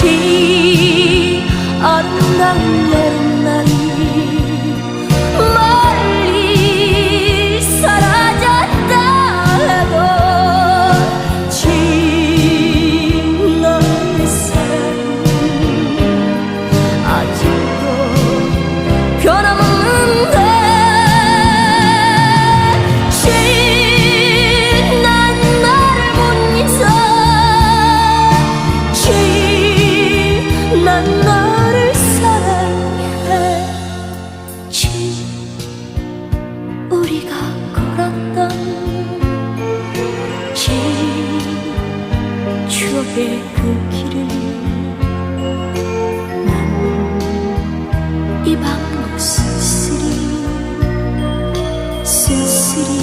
ชีอันดัง 난 너를 사랑해 지. 우리가 걸었던 지 추억의 그 길을 난이밤 쓸쓸히 쓸쓸히